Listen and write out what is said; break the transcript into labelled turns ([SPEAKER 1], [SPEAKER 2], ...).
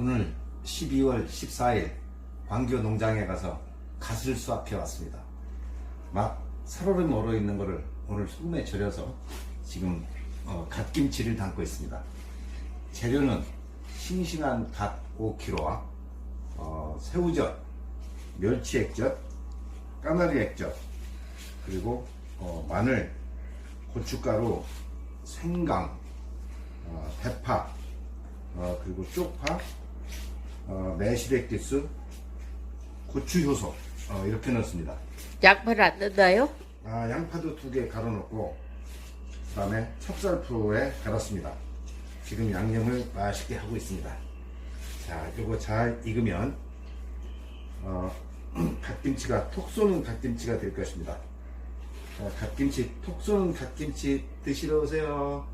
[SPEAKER 1] 오늘 12월 14일 광교 농장에 가서 갓을 수확해 왔습니다. 막 살얼음 얼어 있는 거를 오늘 소금에 절여서 지금 어, 갓김치를 담고 있습니다. 재료는 싱싱한 갓 5kg와 어, 새우젓, 멸치액젓, 까나리 액젓, 그리고 어, 마늘, 고춧가루, 생강, 어, 대파, 어, 그리고 쪽파, 어, 매실액 기스, 고추 효소 어, 이렇게 넣습니다.
[SPEAKER 2] 양파를 안 넣나요?
[SPEAKER 1] 아, 양파도 두 개 갈아놓고 그다음에 찹쌀프로에 갈았습니다. 지금 양념을 맛있게 하고 있습니다. 자, 이거 잘 익으면 어, 갓김치가 톡 쏘는 갓김치가 될 것입니다. 자, 갓김치 톡 쏘는 갓김치 드시러 오세요.